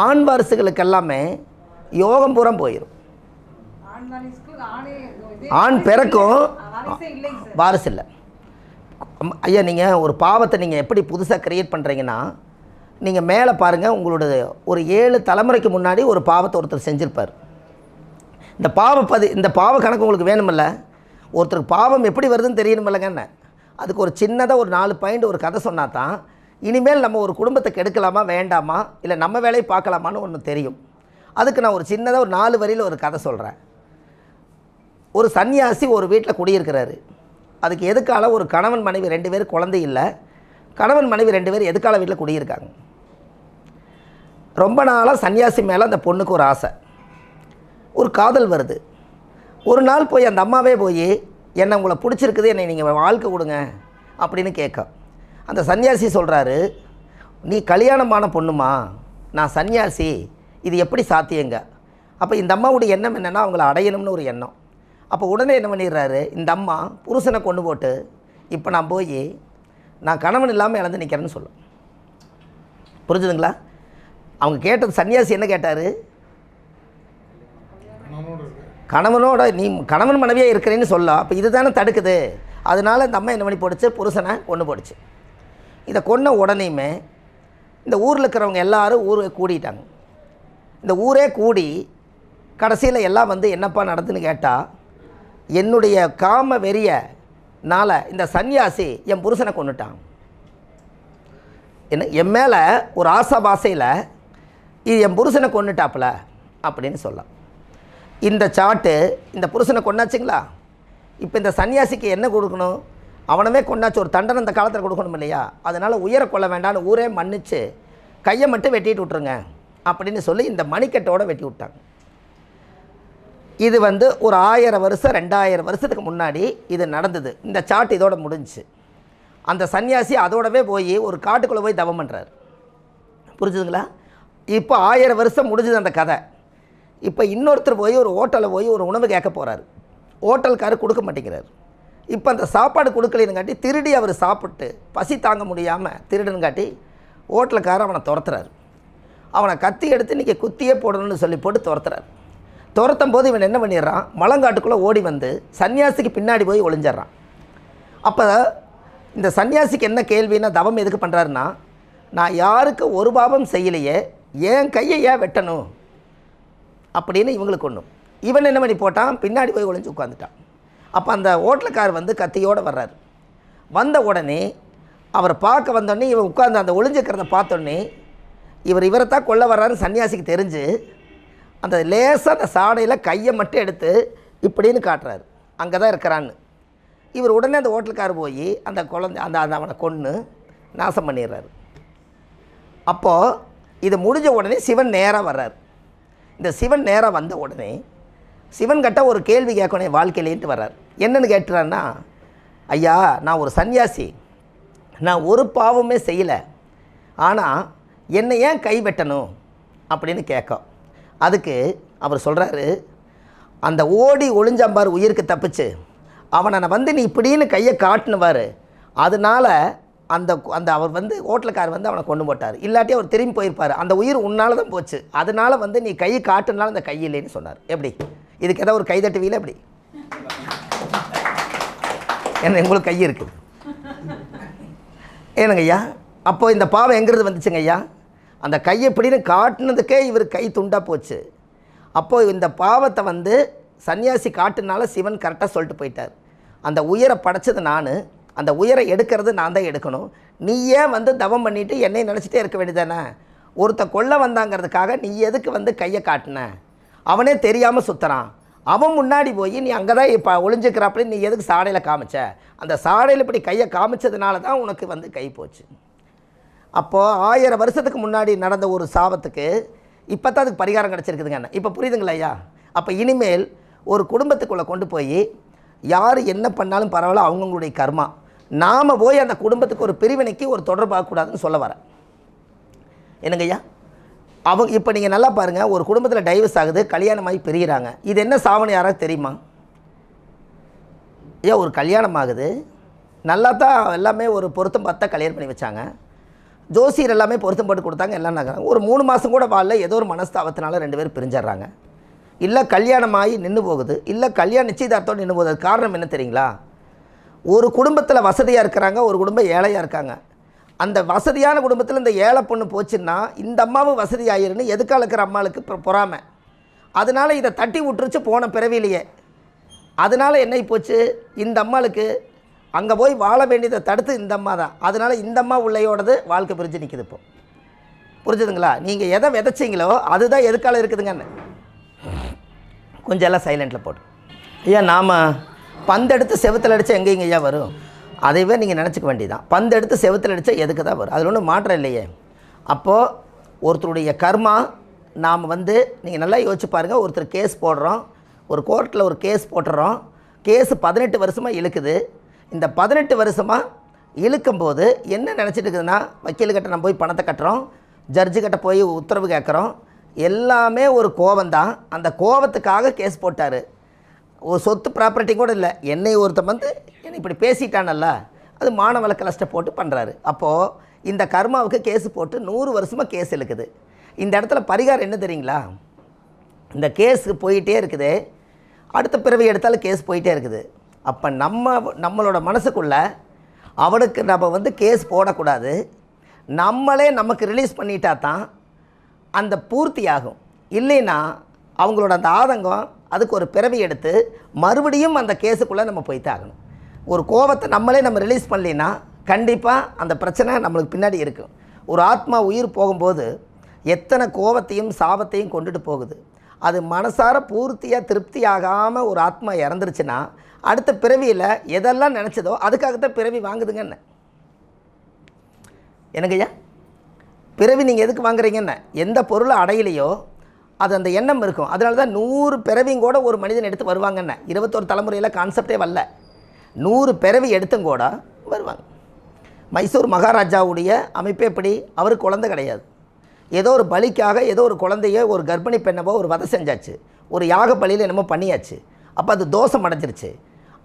ஆண் வாரிசுகளுக்கு எல்லாமே யோகம் பூரம் போயிடும் ஆண் பிறக்கும் வாரிசு இல்லை. ஐயா நீங்கள் ஒரு பாவத்தை நீங்கள் எப்படி புதுசாக கிரியேட் பண்ணுறீங்கன்னா நீங்கள் மேலே பாருங்கள் உங்களோட ஒரு ஏழு தலைமுறைக்கு முன்னாடி ஒரு பாவத்தை ஒருத்தர் செஞ்சுருப்பார். இந்த பாவ பதி இந்த பாவ கணக்கு உங்களுக்கு வேணுமில்ல? ஒருத்தருக்கு பாவம் எப்படி வருதுன்னு தெரியணுமில்லங்க என்ன? அதுக்கு ஒரு சின்னதாக ஒரு நாலு பாயிண்ட் ஒரு கதை சொன்னா தான் இனிமேல் நம்ம ஒரு குடும்பத்தை கெடுக்கலாமா வேண்டாமா இல்லை நம்ம வேலையை பார்க்கலாமான்னு ஒன்று தெரியும். அதுக்கு நான் ஒரு சின்னதாக ஒரு நாலு வரியில் ஒரு கதை சொல்கிறேன் ஒரு சன்னியாசி ஒரு வீட்டில் குடியிருக்கிறாரு. அதுக்கு எதுக்கால ஒரு கணவன் மனைவி ரெண்டு பேர் குழந்தை இல்லை கணவன் மனைவி ரெண்டு பேர் எதுக்கால வீட்டில் குடியிருக்காங்க? ரொம்ப நாளாக சன்னியாசி மேலே அந்த பொண்ணுக்கு ஒரு ஆசை. ஒரு காதல் வருது. ஒரு நாள் போய் அந்த அம்மாவே போய் என்னை உங்களை பிடிச்சிருக்குது என்னை நீங்கள் வாழ்க்கை கொடுங்க அப்படின்னு கேட்க. அந்த சன்னியாசி சொல்கிறாரு நீ கல்யாணமான பொண்ணுமா? நான் சன்னியாசி இது எப்படி சாத்தியங்க? அப்போ இந்த அம்மாவுடைய எண்ணம் என்னென்னா அவங்கள அடையணும்னு ஒரு எண்ணம். அப்போ உடனே என்ன பண்ணிடுறாரு இந்த அம்மா புருஷனை கொண்டு போட்டு இப்போ நான் போய் நான் கணவன் இல்லாமல் இழந்து நிற்கிறேன்னு சொல்லும் புரிஞ்சுதுங்களா? அவங்க கேட்டது சன்னியாசி என்ன கேட்டார்? கணவனோட நீ கணவன் மனைவியாக இருக்கிறேன்னு சொல்லலாம் அப்போ இதுதானே தடுக்குது. அதனால் இந்த அம்மா என்ன பண்ணி போடுச்சு புருஷனை கொண்டு போடுச்சு. இதை கொன்ன உடனேயுமே இந்த ஊரில் இருக்கிறவங்க எல்லாரும் ஊரை கூடிட்டாங்க. இந்த ஊரே கூடி கடைசியில் எல்லாம் வந்து என்னப்பா நடந்துன்னு கேட்டால் என்னுடைய காம வெறியனால் இந்த சன்னியாசி என் புருஷனை கொண்டுட்டான் என்ன என் மேலே ஒரு ஆசா பாசையில் இது என் புருஷனை கொண்டுட்டாப்புல அப்படின்னு சொல்லலாம். இந்த சாட்டு இந்த புருஷனை கொண்டாச்சுங்களா இப்போ இந்த சன்னியாசிக்கு என்ன கொடுக்கணும்? அவனவே கொண்டாச்சு ஒரு தண்டனை இந்த காலத்தில் கொடுக்கணும் இல்லையா? அதனால் உயர கொள்ள வேண்டாம்னு ஊரே மன்னிச்சு கையை மட்டும் வெட்டிட்டு விட்ருங்க அப்படின்னு சொல்லி இந்த மணிக்கட்டோடு வெட்டி விட்டாங்க. இது வந்து ஒரு ஆயிரம் வருஷம் ரெண்டாயிரம் வருஷத்துக்கு முன்னாடி இது நடந்தது. இந்த சாட்டு இதோட முடிஞ்சுச்சு அந்த சன்னியாசி அதோடவே போய் ஒரு காட்டுக்குள்ளே போய் தவம் பண்ணுறார் புரிஞ்சுதுங்களா? இப்போ ஆயிரம் வருஷம் முடிஞ்சது அந்த கதை. இப்போ இன்னொருத்தர் போய் ஒரு ஹோட்டலில் போய் ஒரு உணவு கேட்க போகிறாரு ஹோட்டல்காரர் கொடுக்க மாட்டேங்கிறார். இப்போ அந்த சாப்பாடு கொடுக்கலனுங்காட்டி திருடி அவர் சாப்பிட்டு பசி தாங்க முடியாமல் திருடுனுங்காட்டி ஹோட்டலுக்காரர் அவனை துரத்துறாரு. அவனை கத்தி எடுத்து இன்றைக்கி குத்தியே போடணும்னு சொல்லி போட்டு துரத்துறாரு. துரத்தும் போது இவன் என்ன பண்ணிடுறான்? மலங்காட்டுக்குள்ளே ஓடி வந்து சன்னியாசிக்கு பின்னாடி போய் ஒளிஞ்சிட்றான். அப்போ இந்த சன்னியாசிக்கு என்ன கேள்வின்னா தவம் எதுக்கு பண்ணுறாருன்னா நான் யாருக்கு ஒரு பாவம் செய்யலையே என் கையை ஏன் வெட்டணும்? அப்படின்னு இவங்களுக்கு ஒன்றும் இவன் என்ன பண்ணி போட்டான்? பின்னாடி போய் ஒளிஞ்சு உட்காந்துட்டான் அப்போ அந்த ஓட்டலுக்கார் வந்து கத்தியோடு வர்றார். வந்த உடனே அவரை பார்க்க வந்தோடனே இவன் உட்காந்து அந்த ஒளிஞ்சிக்கிறத பார்த்தோன்னே இவர் இவரை தான் கொல்ல வர்றாருன்னு சன்னியாசிக்கு தெரிஞ்சு அந்த லேசாக அந்த சாடையில் கையை மட்டும் எடுத்து இப்படின்னு காட்டுறாரு. அங்கே தான் இருக்கிறான்னு. இவர் உடனே அந்த ஹோட்டலுக்கார் போய் அந்த குழந்தை அந்த அந்த அவனை கொன்று நாசம் பண்ணிடுறாரு. அப்போது இது முடிஞ்ச உடனே சிவன் நேராக வர்றார். இந்த சிவன் நேராக வந்த உடனே சிவன் கிட்ட ஒரு கேள்வி கேட்கணும் வாழ்க்கையிலேன்ட்டு வர்றார். என்னென்னு கேட்டுறான்னா ஐயா நான் ஒரு சன்னியாசி. நான் ஒரு பாவமே செய்யலை. ஆனால் என்னை ஏன் கை வெட்டணும் அப்படின்னு கேட்கும் அதுக்கு அவர் சொல்கிறாரு அந்த ஓடி ஒளிஞ்சம்பார் உயிருக்கு தப்பிச்சு அவனை வந்து நீ இப்படின்னு கையை காட்டினுவார் அதனால அந்த அந்த அவர் வந்து ஹோட்டலுக்கார் வந்து அவனை கொண்டு போட்டார். இல்லாட்டி அவர் திரும்பி போயிருப்பார். அந்த உயிர் உன்னால தான் போச்சு. அதனால வந்து நீ கை காட்டுனால அந்த கை இல்லைன்னு சொன்னார். எப்படி? இதுக்கு ஏதாவது ஒரு கை தட்டுவீல எப்படி? என்ன உங்களுக்கு கை இருக்குது ஏனுங்க ஐயா அப்போ இந்த பாவம் எங்கிறது வந்துச்சுங்க ஐயா அந்த கையை இப்படின்னு காட்டுனதுக்கே இவர் கை துண்டாக போச்சு. அப்போது இந்த பாவத்தை வந்து சன்னியாசி காட்டுனால சிவன் கரெக்டாக சொல்லிட்டு போயிட்டார். அந்த உயரை படைச்சது நான். அந்த உயரை எடுக்கிறது நான் தான் எடுக்கணும். நீ ஏன் வந்து தவம் பண்ணிவிட்டு என்னை நினச்சிட்டே இருக்க வேண்டியதானே ஒருத்த கொல்ல வந்தாங்கிறதுக்காக நீ எதுக்கு வந்து கையை காட்டின? அவனே தெரியாமல் சுற்றுறான் அவன் முன்னாடி போய் நீ அங்கே தான் இப்போ ஒளிஞ்சுக்கிறாப்புல நீ எதுக்கு சாடையில் காமிச்ச? அந்த சாடையில் இப்படி கையை காமிச்சதுனால தான் உனக்கு வந்து கை போச்சு. அப்போது ஆயிரம் வருஷத்துக்கு முன்னாடி நடந்த ஒரு சாபத்துக்கு இப்போ தான் அதுக்கு பரிகாரம் கிடச்சிருக்குதுங்க அண்ணா. இப்போ புரியுதுங்களா ஐயா? அப்போ இனிமேல் ஒரு குடும்பத்துக்குள்ளே கொண்டு போய் யார் என்ன பண்ணாலும் பரவாயில்ல அவங்கவுங்களுடைய கர்மா. நாம் போய் அந்த குடும்பத்துக்கு ஒரு பிரிவினைக்கு ஒரு தொடர்பாகக்கூடாதுன்னு சொல்ல வரேன் என்னங்க ஐயா? அவங்க இப்போ நீங்கள் நல்லா பாருங்கள் ஒரு குடும்பத்தில் டைவர்ஸ் ஆகுது கல்யாணமாகி பிரிகிறாங்க. இது என்ன சாவணி யாராவது தெரியுமா? ஏன் ஒரு கல்யாணம் ஆகுது. நல்லா தான் எல்லாமே ஒரு பொருத்தம் பார்த்தா கல்யாணம் பண்ணி வச்சாங்க. ஜோசியர் எல்லாமே பொருத்தம் போட்டு கொடுத்தாங்க எல்லாம் நகரம் ஒரு மூணு மாதம் கூட வாழல ஏதோ ஒரு மனஸ்தாபத்தினால ரெண்டு பேரும் பிரிஞ்சிடுறாங்க. இல்லை கல்யாணமாகி நின்று போகுது இல்லை கல்யாணம் நிச்சயதார்த்தம் நின்று போகுது. காரணம் என்ன தெரியுங்களா? ஒரு குடும்பத்தில் வசதியாக இருக்கிறாங்க ஒரு குடும்பம் ஏழையாக இருக்காங்க. அந்த வசதியான குடும்பத்தில் இந்த ஏழை பொண்ணு போச்சுன்னா இந்த அம்மாவும் வசதி ஆயிருன்னு இருக்கிற அம்மாளுக்கு பொறாமை. அதனால் இதை தட்டி விட்டுருச்சு போன பிறவிலேயே. அதனால் என்ன போச்சு? இந்த அம்மாளுக்கு அங்கே போய் வாழ வேண்டியதை தடுத்து இந்த அம்மா தான். அதனால் இந்த அம்மா உள்ளையோடது வாழ்க்கை பிரிஞ்சு நிற்குது இப்போ. புரிஞ்சுதுங்களா? நீங்கள் எதை விதைச்சிங்களோ அதுதான் எதுக்கால இருக்குதுங்கன்னு. கொஞ்சம் எல்லாம் சைலண்ட்டில் போட்டு ஐயா நாம் பந்து எடுத்து அடித்து அடித்தா எங்கேங்க ஐயா வரும்? அதைவே நீங்கள் நினச்சிக்க வேண்டியதான் பந்து எடுத்து செவத்தில் அடித்தா எதுக்கு தான் வரும்? அதில் ஒன்றும் மாற்றம் இல்லையே. அப்போது ஒருத்தருடைய கர்மா நாம் வந்து நீங்கள் நல்லா யோசிச்சு பாருங்கள் ஒருத்தர் கேஸ் போடுறோம் ஒரு கோர்ட்டில் ஒரு கேஸ் போட்டுறோம் கேஸு பதினெட்டு வருஷமாக இழுக்குது. இந்த பதினெட்டு வருஷமாக இழுக்கும்போது என்ன நினச்சிட்டு இருக்குதுன்னா வக்கீல்கிட்ட நம்ம போய் பணத்தை கட்டுறோம் ஜட்ஜு கிட்ட போய் உத்தரவு கேட்குறோம் எல்லாமே ஒரு கோபந்தான் அந்த கோவத்துக்காக கேஸ் போட்டார். ஒரு சொத்து ப்ராப்பர்ட்டி கூட இல்லை. என்னை ஒருத்தன் வந்து என்னை இப்படி பேசிட்டானல்ல. அது மானவள கலஸ்ட்டை போட்டு பண்ணுறாரு அப்போது இந்த கர்மாவுக்கு கேஸ் போட்டு நூறு வருஷமாக கேஸ் இழுக்குது. இந்த இடத்துல பரிகாரம் என்ன தெரியுங்களா? இந்த கேஸுக்கு போயிட்டே இருக்குது. அடுத்த பிறவி எடுத்தாலும் கேஸ் போயிட்டே இருக்குது. அப்போ நம்ம நம்மளோட மனசுக்குள்ள அவனுக்கு நம்ம வந்து கேஸ் போடக்கூடாது. நம்மளே நமக்கு ரிலீஸ் பண்ணிட்டா தான் அந்த பூர்த்தி ஆகும் இல்லைன்னா அவங்களோட அந்த ஆதங்கம் அதுக்கு ஒரு பிறவி எடுத்து மறுபடியும் அந்த கேஸுக்குள்ளே நம்ம போய்த்தான் ஆகணும். ஒரு கோவத்தை நம்மளே நம்ம ரிலீஸ் பண்ணலைன்னா கண்டிப்பாக அந்த பிரச்சனை நம்மளுக்கு பின்னாடி இருக்கும் ஒரு ஆத்மா உயிர் போகும்போது எத்தனை கோவத்தையும் சாபத்தையும் கொண்டுட்டு போகுது. அது மனசார பூர்த்தியாக திருப்தி ஆகாமல் ஒரு ஆத்மா இறந்துருச்சுன்னா அடுத்த பிறவியில் எதெல்லாம் நினச்சதோ அதுக்காகத்தான் பிறவி வாங்குதுங்கன்னு. என்னங்கய்யா? பிறவி நீங்கள் எதுக்கு வாங்குறீங்கன்னு? எந்த பொருளை அடையிலையோ அது அந்த எண்ணம் இருக்கும். அதனால தான் நூறு பிறவியும் கூட ஒரு மனிதன் எடுத்து வருவாங்கன்னு. இருபத்தோரு தலைமுறையில் கான்செப்டே வரல. நூறு பிறவி எடுத்தும் கூட வருவாங்க. மைசூர் மகாராஜாவுடைய அமைப்பே எப்படி? அவர் குழந்தை கிடையாது. ஏதோ ஒரு பலிக்காக ஏதோ ஒரு குழந்தைய ஒரு கர்ப்பிணி பெண்ணவோ ஒரு வதை செஞ்சாச்சு. ஒரு யாக பலியில் என்னமோ பண்ணியாச்சு. அப்போ அது தோஷம் அடைஞ்சிருச்சு.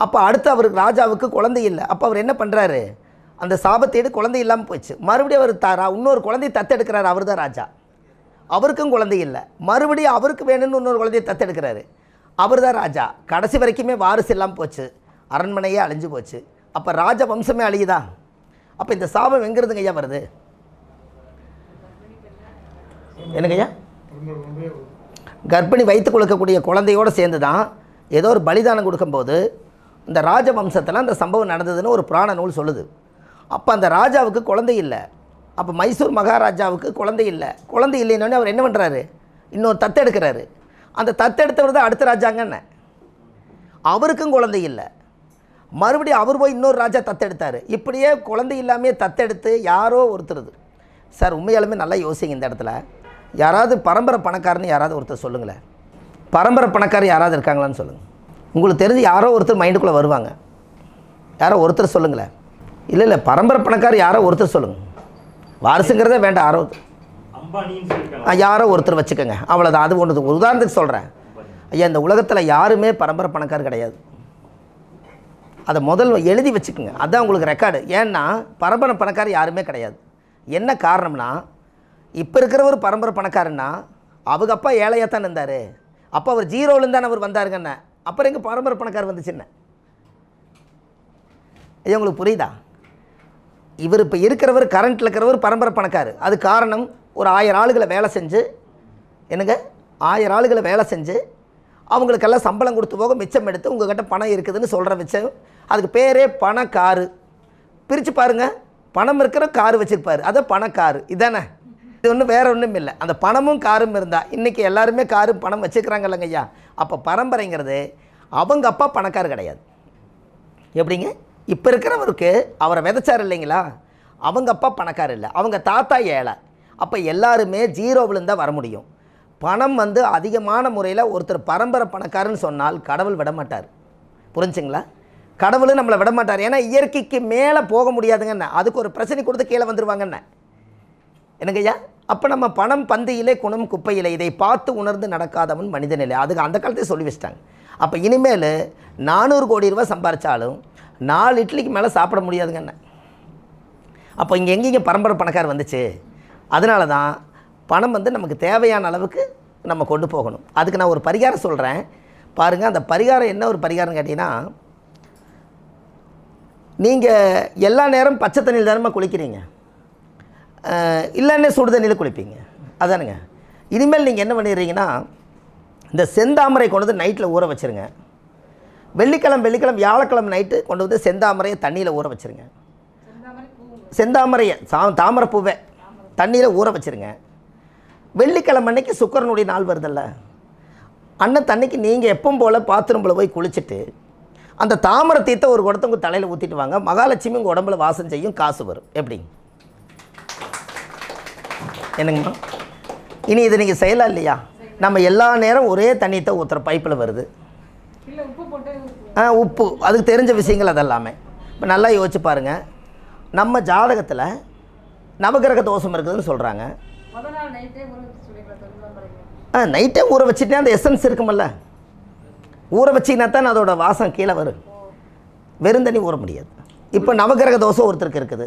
அப்போ அடுத்து அவருக்கு ராஜாவுக்கு குழந்தை இல்லை. அப்போ அவர் என்ன பண்ணுறாரு அந்த சாபத்தேடு குழந்தை இல்லாமல் போச்சு மறுபடியும் அவர் தாரா இன்னொரு குழந்தையை தத்தெடுக்கிறார் அவர் தான் ராஜா. அவருக்கும் குழந்தை இல்லை. மறுபடியும் அவருக்கு வேணும்னு இன்னொரு குழந்தையை தத்தெடுக்கிறாரு. அவர் தான் ராஜா. கடைசி வரைக்குமே வாரிசு இல்லாமல் போச்சு. அரண்மனையே அழிஞ்சு போச்சு. அப்போ ராஜ வம்சமே அழியுதா? அப்போ இந்த சாபம் எங்கிறதுங்க ஐயா வருது? என்னங்க ஐயா? கர்ப்பிணி வைத்து கொடுக்கக்கூடிய குழந்தையோடு சேர்ந்து தான் ஏதோ ஒரு பலிதானம் கொடுக்கும்போது இந்த ராஜவம்சத்தில் அந்த சம்பவம் நடந்ததுன்னு ஒரு புராண நூல் சொல்லுது. அப்போ அந்த ராஜாவுக்கு குழந்தை இல்லை. அப்போ மைசூர் மகாராஜாவுக்கு குழந்தை இல்லை. குழந்தை இல்லைன்னு அவர் என்ன பண்ணுறாரு இன்னொரு தத்து எடுக்கிறாரு. அந்த தத்தெடுத்தவர் தான் அடுத்த ராஜாங்கன்னு அவருக்கும் குழந்தை இல்லை. மறுபடியும் அவர் போய் இன்னொரு ராஜா தத்தெடுத்தார் இப்படியே குழந்தை இல்லாமே தத்தெடுத்து யாரோ ஒருத்தருது. சார் உண்மையாலுமே நல்லா யோசிங்க இந்த இடத்துல. யாராவது பரம்பரை பணக்காரன்னு யாராவது ஒருத்தர் சொல்லுங்களேன். பரம்பரை பணக்காரர் யாராவது இருக்காங்களான்னு சொல்லுங்கள் உங்களுக்கு தெரிஞ்சு யாரோ ஒருத்தர் மைண்டுக்குள்ளே வருவாங்க. யாரோ ஒருத்தர் சொல்லுங்களேன். இல்லை இல்லை பரம்பரை பணக்காரர் யாரோ ஒருத்தர் சொல்லுங்கள் வாரிசுங்கிறதே வேண்டாம். ஆ, யாரோ ஒருத்தர் வச்சுக்கோங்க. அவ்வளோதான் அது ஒன்று ஒரு உதாரணத்துக்கு சொல்கிறேன் ஐயா இந்த உலகத்தில் யாருமே பரம்பரை பணக்காரர் கிடையாது. அதை முதல் எழுதி வச்சுக்கோங்க. அதான் உங்களுக்கு ரெக்கார்டு ஏன்னா பரம்பரை பணக்காரர் யாருமே கிடையாது. என்ன காரணம்னா இப்போ இருக்கிறவர் பரம்பரை பணக்காரன்னா அவங்க அப்பா ஏழையாக தான் இருந்தார். அப்போ அவர் ஜீரோலேருந்து தானே அவர் வந்தாருங்கண்ணே அப்புறம் எங்கே பரம்பரை பணக்காரர் வந்துச்சுன்னு? ஐயா உங்களுக்கு புரியுதா? இவர் இப்போ இருக்கிறவர் கரண்ட்டில் இருக்கிறவர் பரம்பரை பணக்காரு. அது காரணம் ஒரு ஆயிரம் ஆளுகளை வேலை செஞ்சு என்னங்க? ஆயிரம் ஆளுகளை வேலை செஞ்சு அவங்களுக்கெல்லாம் சம்பளம் கொடுத்து போக மிச்சம் எடுத்து உங்கள்கிட்ட பணம் இருக்குதுன்னு சொல்கிற மிச்சம் அதுக்கு பேரே பணக்காரு. பிரித்து பாருங்கள் பணம் இருக்கிற காரு வச்சுருப்பாரு. அதான் பணக்காரு. இதானே? இது ஒன்றும் வேறு ஒன்றும் இல்லை. அந்த பணமும் காரும் இருந்தால் இன்றைக்கி எல்லாருமே காரும் பணம் வச்சுக்கிறாங்க இல்லைங்க ஐயா. அப்போ பரம்பரைங்கிறது அவங்க அப்பா பணக்காரு கிடையாது. எப்படிங்க? இப்போ இருக்கிறவருக்கு அவரை விதைச்சார் இல்லைங்களா? அவங்க அப்பா பணக்காரர் இல்லை. அவங்க தாத்தா ஏழை. அப்போ எல்லாருமே ஜீரோவிலேருந்து தான் வர முடியும். பணம் வந்து அதிகமான முறையில் ஒருத்தர் பரம்பரை பணக்காரன்னு சொன்னால் கடவுள் விட மாட்டார். புரிஞ்சுங்களா? கடவுளும் நம்மளை விட மாட்டார். ஏன்னா இயற்கைக்கு மேலே போக முடியாதுங்கண்ணே அதுக்கு ஒரு பிரச்சனை கொடுத்து கீழே வந்துடுவாங்கண்ணே என்னங்கய்யா அப்போ நம்ம பணம் பந்தியிலே குணம் குப்பையிலே இதை பார்த்து உணர்ந்து நடக்காதவன் மனிதனில்லை அதுக்கு அந்த காலத்தையே சொல்லி வச்சிட்டாங்க. அப்போ இனிமேல் நானூறு கோடி ரூபாய் சம்பாரித்தாலும் நாலு இட்லிக்கு மேலே சாப்பிட முடியாதுங்கண்ணே அப்போ இங்கே எங்கேங்க பரம்பரை பணக்கார் வந்துச்சு? அதனால தான் பணம் வந்து நமக்கு தேவையான அளவுக்கு நம்ம கொண்டு போகணும். அதுக்கு நான் ஒரு பரிகாரம் சொல்கிறேன் பாருங்கள் அந்த பரிகாரம் என்ன ஒரு பரிகாரம் கேட்டிங்கன்னா நீங்கள் எல்லா நேரம் பச்சை தண்ணியில் தானே குளிக்கிறீங்க? இல்லைன்னு இல்லைன்னே சுடு தண்ணியில் குளிப்பீங்க. அதானுங்க. இனிமேல் நீங்கள் என்ன பண்ணிடுறீங்கன்னா இந்த செந்தாமரை கொண்டு வந்து நைட்டில் ஊற வச்சுருங்க. வெள்ளிக்கிழமை வெள்ளிக்கிழமை வியாழக்கிழமை நைட்டு கொண்டு வந்து செந்தாமரையை தண்ணியில் ஊற வச்சுருங்க. செந்தாமரையை சா தாமரை பூவை தண்ணியில் ஊற வச்சுருங்க. வெள்ளிக்கிழமை அன்னைக்கு சுக்கரனுடைய நாள் வருதில்ல. அண்ணன் தண்ணிக்கு நீங்கள் எப்பவும் போல் பாத்ரூமில் போய் குளிச்சுட்டு அந்த தாமரை தீர்த்த ஒரு குடத்தை உங்கள் தலையில் ஊற்றிட்டு வாங்க. மகாலட்சுமி உங்கள் உடம்புல வாசம் செய்யும் காசு வரும். எப்படி? என்னங்கம்மா? இனி இதை நீங்கள் செய்யலாம் இல்லையா? நம்ம எல்லா நேரம் ஒரே தண்ணியத்தை ஊற்றுற பைப்பில் வருது இல்லை உப்பு போட்டு ஆ உப்பு. அதுக்கு தெரிஞ்ச விஷயங்கள் அதெல்லாமே. இப்போ நல்லா யோசிச்சு பாருங்கள் நம்ம ஜாதகத்தில் நவகிரக தோஷம் இருக்குதுன்னு சொல்கிறாங்க ஆ நைட்டே ஊற வச்சுட்டே அந்த எசன்ஸ் இருக்குமல்ல. ஊற வச்சிங்கன்னா தான் அதோட வாசம் கீழே வரும். வெறும் தண்ணி ஊற முடியாது. இப்போ நவகிரக தோசை ஒருத்தருக்கு இருக்குது.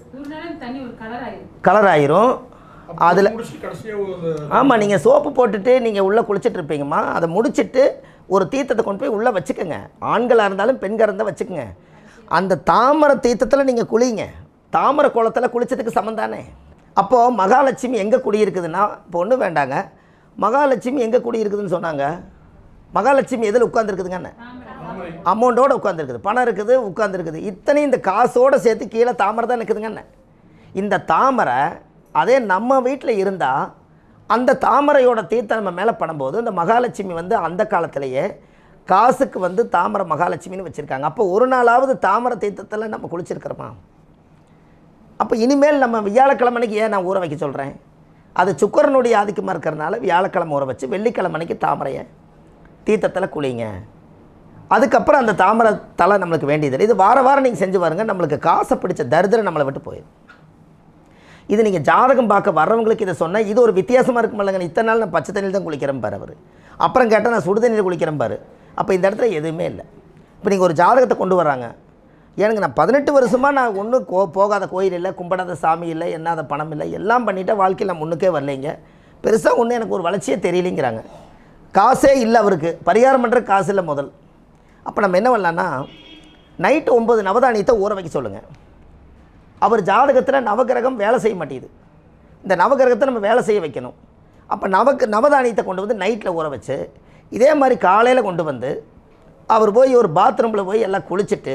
கலர் ஆயிரும். அதில் ஆமாம் நீங்கள் சோப்பு போட்டுட்டு நீங்கள் உள்ளே குளிச்சுட்டு இருப்பீங்கம்மா. அதை முடிச்சிட்டு ஒரு தீர்த்தத்தை கொண்டு போய் உள்ளே வச்சுக்கோங்க. ஆண்களாக இருந்தாலும் பெண்களாக இருந்தால் வச்சுக்கோங்க. அந்த தாமரை தீர்த்தத்தில் நீங்கள் குளிங்க. தாமரை குளத்தில் குளித்ததுக்கு சமம் தானே? அப்போது மகாலட்சுமி எங்கே குடியிருக்குதுன்னா இப்போ ஒன்றும் வேண்டாங்க. மகாலட்சுமி எங்கே குடியிருக்குதுன்னு சொன்னாங்க. மகாலட்சுமி எதில் உட்காந்துருக்குதுங்கண்ணே அமௌண்ட்டோடு உட்காந்துருக்குது பணம் இருக்குது உட்காந்துருக்குது இத்தனை இந்த காசோடு சேர்த்து கீழே தாமரை தான் நிற்குதுங்கண்ணே இந்த தாமரை அதே நம்ம வீட்டில் இருந்தால் அந்த தாமரையோட தீர்த்தம் நம்ம மேலே பண்ணும்போது இந்த மகாலட்சுமி வந்து அந்த காலத்திலேயே காசுக்கு வந்து தாமரை மகாலட்சுமின்னு வச்சுருக்காங்க. அப்போ ஒரு நாளாவது தாமரை தீர்த்தத்தில் நம்ம குளிச்சிருக்கிறோமா? அப்போ இனிமேல் நம்ம வியாழக்கிழமைக்கு ஏன் நான் ஊற வைக்க சொல்கிறேன் அது சுக்கரனுடைய ஆதிக்கமாக இருக்கிறனால வியாழக்கிழமை ஊற வச்சு வெள்ளிக்கிழமைக்கு தாமரையை தீர்த்தத்தில் குளிங்க. அதுக்கப்புறம் அந்த தாமரை தலை நம்மளுக்கு வேண்டியதில்லை. இது வார வாரம் நீங்கள் செஞ்சு பாருங்கள் நம்மளுக்கு காசை பிடிச்ச தரித்திரம் நம்மளை விட்டு போயிடும். இது நீங்கள் ஜாதகம் பார்க்க வர்றவங்களுக்கு இதை சொன்னால் இது ஒரு வித்தியாசமாக இருக்கும் இல்லைங்க? இத்தனை நாள் நான் பச்சை தண்ணியில் தான் குளிக்கிறேன் பாரு அவர். அப்புறம் கேட்டால் நான் சுடு தண்ணியில் குளிக்கிறேன் பாரு. அப்போ இந்த இடத்துல எதுவுமே இல்லை. இப்போ நீங்கள் ஒரு ஜாதகத்தை கொண்டு வராங்க எனக்கு நான் பதினெட்டு வருஷமாக நான் ஒன்றும் கோ போகாத கோயில் இல்லை கும்பிடாத சாமி இல்லை என்னாத பணம் இல்லை எல்லாம் பண்ணிவிட்டு வாழ்க்கையில் நான் முன்னுக்கே வரலைங்க. பெருசாக ஒன்றும் எனக்கு ஒரு வளர்ச்சியே தெரியலைங்கிறாங்க. காசே இல்லை அவருக்கு. பரிகாரம் பண்ணுற காசு இல்லை முதல். அப்போ நம்ம என்ன பண்ணலான்னா நைட்டு ஒம்பது நவதானியத்தை ஊற வைக்க சொல்லுங்கள் அவர் ஜாதகத்தில் நவகிரகம் வேலை செய்ய மாட்டேங்குது. இந்த நவகிரகத்தை நம்ம வேலை செய்ய வைக்கணும். அப்போ நவக்கு நவதானியத்தை கொண்டு வந்து நைட்டில் ஊற வச்சு இதே மாதிரி காலையில் கொண்டு வந்து அவர் போய் ஒரு பாத்ரூமில் போய் எல்லாம் குளிச்சுட்டு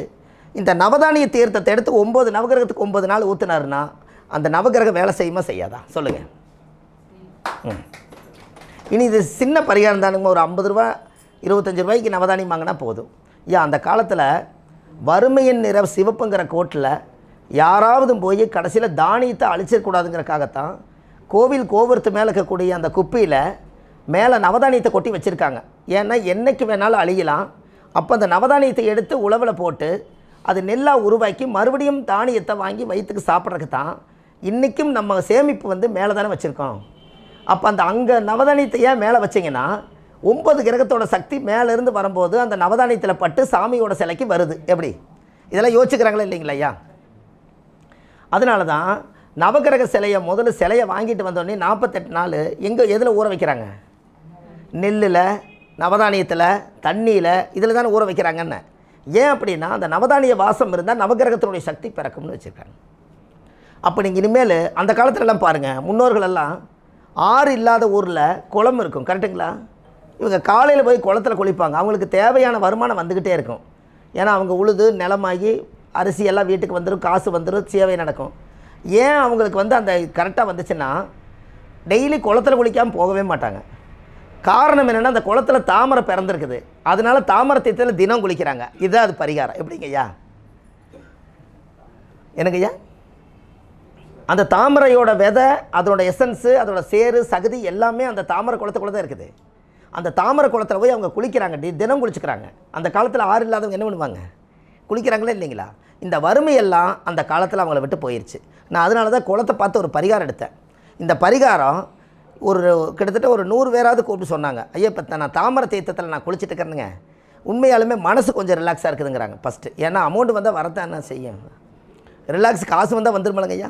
இந்த நவதானிய தீர்த்தத்தை எடுத்து ஒம்பது நவகிரகத்துக்கு ஒம்பது நாள் ஊற்றுனாருன்னா அந்த நவகிரகம் வேலை செய்யுமா செய்யாதா? சொல்லுங்கள் ம். இனி இது சின்ன பரிகாரம் தானுங்க. ஒரு ஐம்பது ரூபா இருபத்தஞ்சி ரூபாய்க்கு நவதானியம் வாங்கினா போதும். ஐயா அந்த காலத்தில் வறுமையின் நிற சிவப்புங்கிற கோட்டில் யாராவது போய் கடைசியில் தானியத்தை அழிச்சிடக்கூடாதுங்கிறக்காகத்தான் கோவில் கோபுரத்து மேலே இருக்கக்கூடிய அந்த குப்பியில் மேலே நவதானியத்தை கொட்டி வச்சுருக்காங்க. ஏன்னா என்றைக்கு வேணாலும் அழியலாம். அப்போ அந்த நவதானியத்தை எடுத்து உழவில் போட்டு அது நெல்லாக உருவாக்கி மறுபடியும் தானியத்தை வாங்கி வயிற்றுக்கு சாப்பிட்றதுக்கு தான் இன்றைக்கும் நம்ம சேமிப்பு வந்து மேலே தானே வச்சுருக்கோம். அப்போ அந்த அங்கே நவதானியத்தை ஏன் மேலே வச்சிங்கன்னா ஒம்பது கிரகத்தோட சக்தி மேலேருந்து வரும்போது அந்த நவதானியத்தில் பட்டு சாமியோட சிலைக்கு வருது. எப்படி? இதெல்லாம் யோசிக்கிறாங்களே இல்லைங்களா ஐயா? அதனால தான் நவகிரக சிலையை முதல்ல சிலையை வாங்கிட்டு வந்தோடனே நாற்பத்தெட்டு நாள் எங்கே எதில் ஊற வைக்கிறாங்க? நெல்லில் நவதானியத்தில் தண்ணியில் இதில் தானே ஊற வைக்கிறாங்கன்னு. ஏன் அப்படின்னா அந்த நவதானிய வாசம் இருந்தால் நவகிரகத்தினுடைய சக்தி பிறக்கும்னு வச்சுருக்காங்க. அப்போ நீங்கள் இனிமேல் அந்த காலத்துலலாம் பாருங்கள் முன்னோர்களெல்லாம் ஆறு இல்லாத ஊரில் குளம் இருக்கும் கரெக்டுங்களா இவங்க காலையில் போய் குளத்துல குளிப்பாங்க அவங்களுக்கு தேவையான வருமானம் வந்துக்கிட்டே இருக்கும். ஏன்னா அவங்க உழுது நிலமாகி அரிசி எல்லாம் வீட்டுக்கு வந்துடும் காசு வந்துடும் சேவை நடக்கும். ஏன் அவங்களுக்கு வந்து அந்த கரெக்டாக வந்துச்சுன்னா டெய்லி குளத்துல குளிக்காமல் போகவே மாட்டாங்க. காரணம் என்னென்னா அந்த குளத்துல தாமரை பிறந்திருக்குது. அதனால தாமரை தீர்த்தத்தில் தினம் குளிக்கிறாங்க. இதுதான் அது பரிகாரம். எப்படிங்க ஐயா? எனக்கு ஐயா? அந்த தாமரையோட விதை அதோட எசன்ஸு அதோட சேரு சகுதி எல்லாமே அந்த தாமரை குளத்துக்குள்ள தான் இருக்குது. அந்த தாமரை குளத்துல போய் அவங்க குளிக்கிறாங்க. தினம் குளிச்சுக்கிறாங்க. அந்த காலத்தில் ஆறு இல்லாதவங்க என்ன பண்ணுவாங்க? குளிக்கிறாங்களே இல்லைங்களா? இந்த வறுமையெல்லாம் அந்த காலத்தில் அவங்கள விட்டு போயிடுச்சு நான் அதனால தான் குளத்தை பார்த்து ஒரு பரிகாரம் எடுத்தேன். இந்த பரிகாரம் ஒரு கிட்டத்தட்ட ஒரு நூறு பேராவது கூப்பிட்டு சொன்னாங்க. ஐயா இப்போ நான் தாமரை தீர்த்தத்தில் நான் குளிச்சுட்டு இருக்கிறேனுங்க. உண்மையாலுமே மனசு கொஞ்சம் ரிலாக்ஸாக இருக்குதுங்கிறாங்க ஃபஸ்ட்டு ஏன்னா அமௌண்ட் வந்தால் வரத்தான் என்ன செய்யும்? ரிலாக்ஸ் காசு வந்தால் வந்துருமில்லங்க ஐயா?